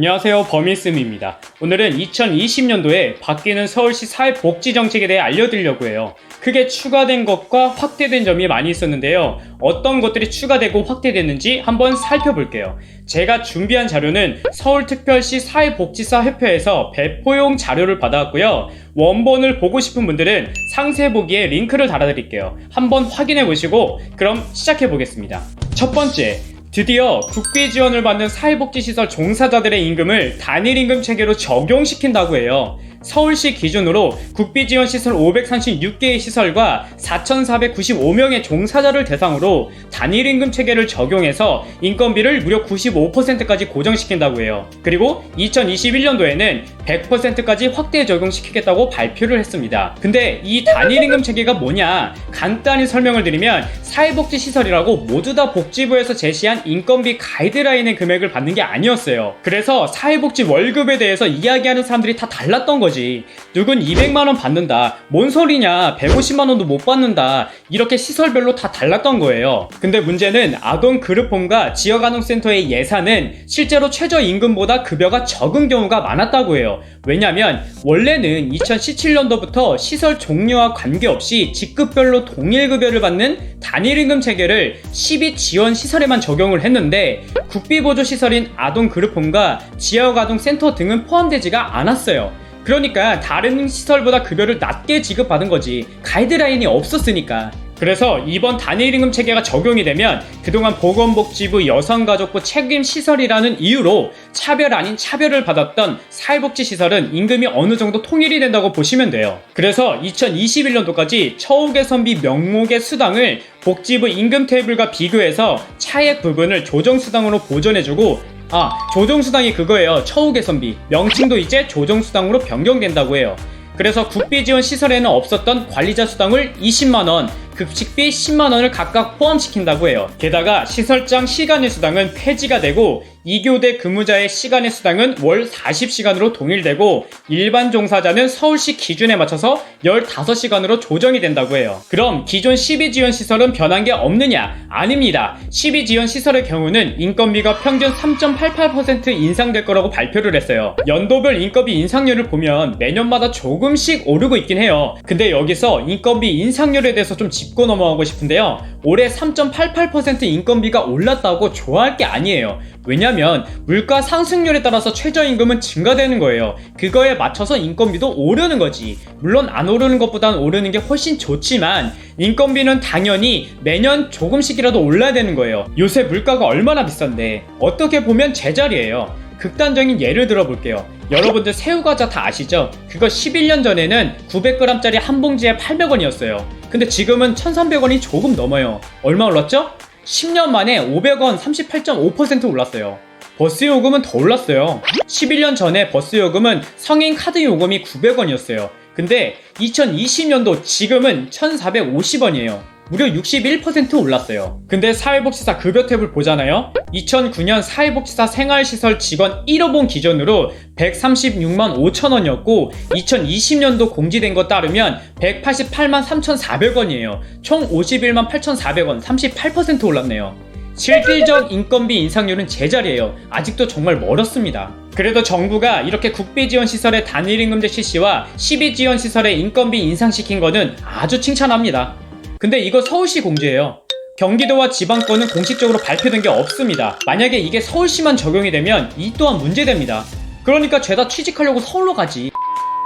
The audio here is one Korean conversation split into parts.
안녕하세요 범일스입니다. 오늘은 2020년도에 바뀌는 서울시 사회복지 정책에 대해 알려드리려고 해요. 크게 추가된 것과 확대된 점이 많이 있었는데요. 어떤 것들이 추가되고 확대됐는지 한번 살펴볼게요. 제가 준비한 자료는 서울특별시 사회복지사 협회에서 배포용 자료를 받아왔고요. 원본을 보고 싶은 분들은 상세 보기에 링크를 달아드릴게요. 한번 확인해 보시고 그럼 시작해 보겠습니다. 첫 번째, 드디어 국비 지원을 받는 사회복지시설 종사자들의 임금을 단일 임금 체계로 적용시킨다고 해요. 서울시 기준으로 국비 지원 시설 536개의 시설과 4,495명의 종사자를 대상으로 단일 임금 체계를 적용해서 인건비를 무려 95%까지 고정시킨다고 해요. 그리고 2021년도에는 100%까지 확대 적용시키겠다고 발표를 했습니다. 근데 이 단일 임금 체계가 뭐냐? 간단히 설명을 드리면 사회복지 시설이라고 모두 다 복지부에서 제시한 인건비 가이드라인의 금액을 받는 게 아니었어요. 그래서 사회복지 월급에 대해서 이야기하는 사람들이 다 달랐던 거 지. 누군 200만원 받는다. 뭔 소리냐. 150만원도 못 받는다. 이렇게 시설별로 다 달랐던 거예요. 근데 문제는 아동 그룹홈과 지역아동센터의 예산은 실제로 최저임금보다 급여가 적은 경우가 많았다고 해요. 왜냐면 원래는 2017년도부터 시설 종류와 관계없이 직급별로 동일 급여를 받는 단일임금 체계를 12 지원 시설에만 적용을 했는데 국비 보조 시설인 아동 그룹홈과 지역 아동 센터 등은 포함되지가 않았어요. 그러니까 다른 시설보다 급여를 낮게 지급받은 거지 가이드라인이 없었으니까 그래서 이번 단일임금 체계가 적용이 되면 그동안 보건복지부 여성가족부 책임시설이라는 이유로 차별 아닌 차별을 받았던 사회복지시설은 임금이 어느 정도 통일이 된다고 보시면 돼요. 그래서 2021년도까지 처우개 선비 명목의 수당을 복지부 임금 테이블과 비교해서 차액 부분을 조정수당으로 보존해주고 아, 조정수당이 그거예요. 처우 개선비. 명칭도 이제 조정수당으로 변경된다고 해요. 그래서 국비 지원 시설에는 없었던 관리자 수당을 20만원, 급식비 10만원을 각각 포함시킨다고 해요. 게다가 시설장 시간의 수당은 폐지가 되고 2교대 근무자의 시간의 수당은 월 40시간으로 동일되고 일반 종사자는 서울시 기준에 맞춰서 15시간으로 조정이 된다고 해요. 그럼 기존 12지원 시설은 변한 게 없느냐? 아닙니다. 12지원 시설의 경우는 인건비가 평균 3.88% 인상될 거라고 발표를 했어요. 연도별 인건비 인상률을 보면 매년마다 조금씩 오르고 있긴 해요. 근데 여기서 인건비 인상률에 대해서 좀 짚고 넘어가고 싶은데요. 올해 3.88% 인건비가 올랐다고 좋아할 게 아니에요. 왜냐면 물가 상승률에 따라서 최저임금은 증가되는 거예요. 그거에 맞춰서 인건비도 오르는 거지. 물론 안 오르는 것보단 오르는 게 훨씬 좋지만 인건비는 당연히 매년 조금씩이라도 올라야 되는 거예요. 요새 물가가 얼마나 비싼데 어떻게 보면 제자리예요. 극단적인 예를 들어 볼게요. 여러분들 새우과자 다 아시죠? 그거 11년 전에는 900g짜리 한 봉지에 800원이었어요. 근데 지금은 1,300원이 조금 넘어요. 얼마 올랐죠? 10년 만에 500원 38.5% 올랐어요. 버스 요금은 더 올랐어요. 11년 전에 버스 요금은 성인 카드 요금이 900원이었어요. 근데 2020년도 지금은 1,450원이에요. 무려 61% 올랐어요. 근데 사회복지사 급여 탭을 보잖아요. 2009년 사회복지사 생활시설 직원 1호봉 기준으로 136만 5천 원이었고 2020년도 공지된 것 따르면 188만 3,400원이에요. 총 51만 8,400원, 38% 올랐네요. 실질적 인건비 인상률은 제자리예요. 아직도 정말 멀었습니다. 그래도 정부가 이렇게 국비 지원 시설의 단일 임금제 실시와 12 지원 시설의 인건비 인상시킨 거는 아주 칭찬합니다. 근데 이거 서울시 공지예요. 경기도와 지방권은 공식적으로 발표된 게 없습니다. 만약에 이게 서울시만 적용이 되면 이 또한 문제됩니다. 그러니까 죄다 취직하려고 서울로 가지.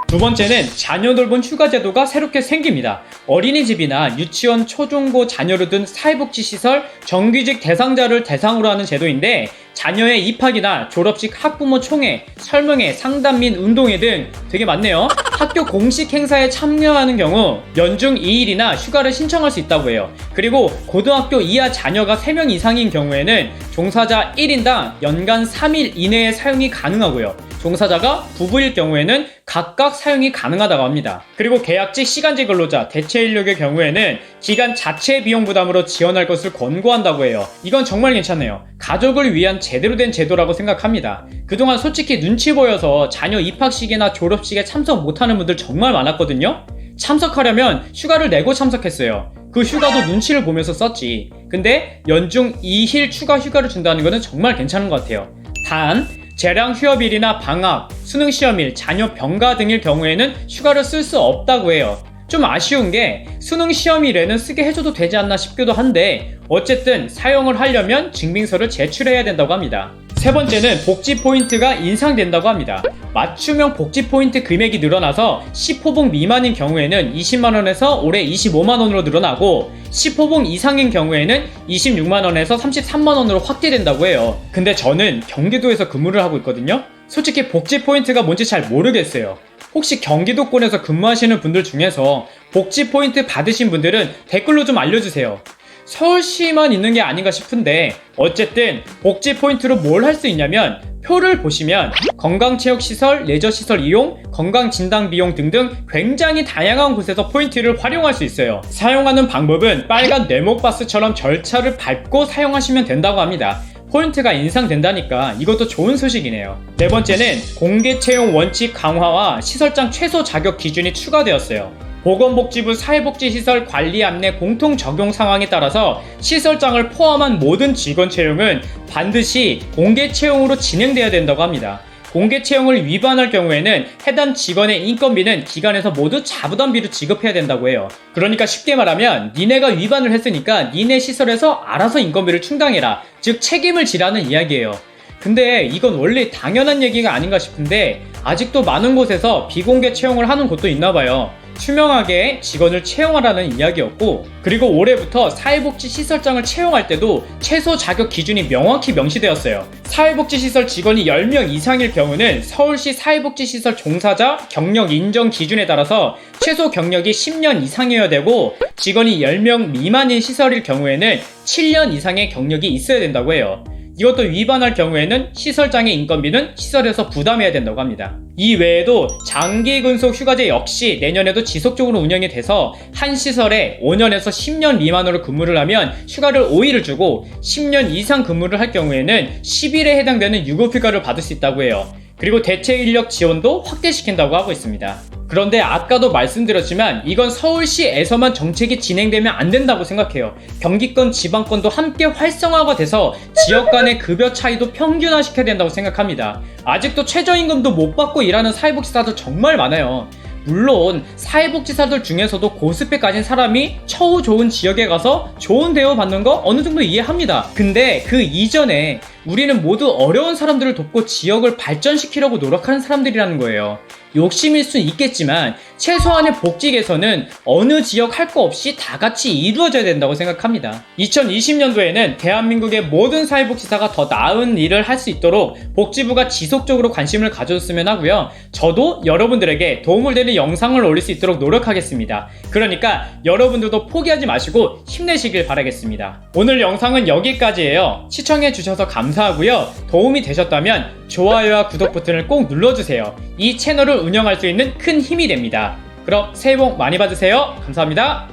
두 번째는 자녀 돌봄 휴가 제도가 새롭게 생깁니다. 어린이집이나 유치원, 초중고 자녀를 둔 사회복지 시설 정규직 대상자를 대상으로 하는 제도인데 자녀의 입학이나 졸업식 학부모 총회, 설명회, 상담 및 운동회 등 되게 많네요. 학교 공식 행사에 참여하는 경우 연중 2일이나 휴가를 신청할 수 있다고 해요. 그리고 고등학교 이하 자녀가 3명 이상인 경우에는 종사자 1인당 연간 3일 이내에 사용이 가능하고요. 종사자가 부부일 경우에는 각각 사용이 가능하다고 합니다. 그리고 계약직 시간제 근로자, 대체 인력의 경우에는 기간 자체 비용 부담으로 지원할 것을 권고한다고 해요. 이건 정말 괜찮네요. 가족을 위한 제대로 된 제도라고 생각합니다. 그동안 솔직히 눈치 보여서 자녀 입학식이나 졸업식에 참석 못하는 분들 정말 많았거든요. 참석하려면 휴가를 내고 참석했어요. 그 휴가도 눈치를 보면서 썼지. 근데 연중 2일 추가 휴가를 준다는 것은 정말 괜찮은 것 같아요. 단, 재량 휴업일이나 방학, 수능 시험일, 자녀 병가 등일 경우에는 휴가를 쓸 수 없다고 해요. 좀 아쉬운 게 수능 시험일에는 쓰게 해줘도 되지 않나 싶기도 한데 어쨌든 사용을 하려면 증빙서를 제출해야 된다고 합니다. 세 번째는 복지 포인트가 인상된다고 합니다. 맞춤형 복지 포인트 금액이 늘어나서 10호봉 미만인 경우에는 20만원에서 올해 25만원으로 늘어나고 10호봉 이상인 경우에는 26만원에서 33만원으로 확대된다고 해요. 근데 저는 경기도에서 근무를 하고 있거든요. 솔직히 복지 포인트가 뭔지 잘 모르겠어요. 혹시 경기도권에서 근무하시는 분들 중에서 복지 포인트 받으신 분들은 댓글로 좀 알려주세요. 서울시만 있는 게 아닌가 싶은데 어쨌든 복지 포인트로 뭘 할 수 있냐면 표를 보시면 건강체육시설, 레저시설 이용, 건강진단 비용 등등 굉장히 다양한 곳에서 포인트를 활용할 수 있어요. 사용하는 방법은 빨간 네모박스처럼 절차를 밟고 사용하시면 된다고 합니다. 포인트가 인상된다니까 이것도 좋은 소식이네요. 네 번째는 공개 채용 원칙 강화와 시설장 최소 자격 기준이 추가되었어요. 보건복지부 사회복지시설 관리 안내 공통 적용 상황에 따라서 시설장을 포함한 모든 직원 채용은 반드시 공개 채용으로 진행돼야 된다고 합니다. 공개 채용을 위반할 경우에는 해당 직원의 인건비는 기관에서 모두 자부담비로 지급해야 된다고 해요. 그러니까 쉽게 말하면 니네가 위반을 했으니까 니네 시설에서 알아서 인건비를 충당해라. 즉 책임을 지라는 이야기예요. 근데 이건 원래 당연한 얘기가 아닌가 싶은데 아직도 많은 곳에서 비공개 채용을 하는 곳도 있나 봐요. 투명하게 직원을 채용하라는 이야기였고 그리고 올해부터 사회복지 시설장을 채용할 때도 최소 자격 기준이 명확히 명시되었어요. 사회복지 시설 직원이 10명 이상일 경우는 서울시 사회복지 시설 종사자 경력 인정 기준에 따라서 최소 경력이 10년 이상이어야 되고 직원이 10명 미만인 시설일 경우에는 7년 이상의 경력이 있어야 된다고 해요. 이것도 위반할 경우에는 시설장의 인건비는 시설에서 부담해야 된다고 합니다. 이 외에도 장기 근속 휴가제 역시 내년에도 지속적으로 운영이 돼서 한 시설에 5년에서 10년 미만으로 근무를 하면 휴가를 5일을 주고 10년 이상 근무를 할 경우에는 10일에 해당되는 유급휴가를 받을 수 있다고 해요. 그리고 대체 인력 지원도 확대시킨다고 하고 있습니다. 그런데 아까도 말씀드렸지만 이건 서울시에서만 정책이 진행되면 안 된다고 생각해요. 경기권, 지방권도 함께 활성화가 돼서 지역 간의 급여 차이도 평균화시켜야 된다고 생각합니다. 아직도 최저임금도 못 받고 일하는 사회복지사들 정말 많아요. 물론 사회복지사들 중에서도 고스펙 가진 사람이 처우 좋은 지역에 가서 좋은 대우 받는 거 어느 정도 이해합니다. 근데 그 이전에 우리는 모두 어려운 사람들을 돕고 지역을 발전시키려고 노력하는 사람들이라는 거예요. 욕심일 순 있겠지만 최소한의 복지 개선은 어느 지역 할 거 없이 다 같이 이루어져야 된다고 생각합니다. 2020년도에는 대한민국의 모든 사회복지사가 더 나은 일을 할 수 있도록 복지부가 지속적으로 관심을 가져줬으면 하고요. 저도 여러분들에게 도움을 되는 영상을 올릴 수 있도록 노력하겠습니다. 그러니까 여러분들도 포기하지 마시고 힘내시길 바라겠습니다. 오늘 영상은 여기까지예요. 시청해주셔서 감사하고요. 도움이 되셨다면 좋아요와 구독 버튼을 꼭 눌러주세요. 이 채널을 운영할 수 있는 큰 힘이 됩니다. 그럼 새해 복 많이 받으세요. 감사합니다.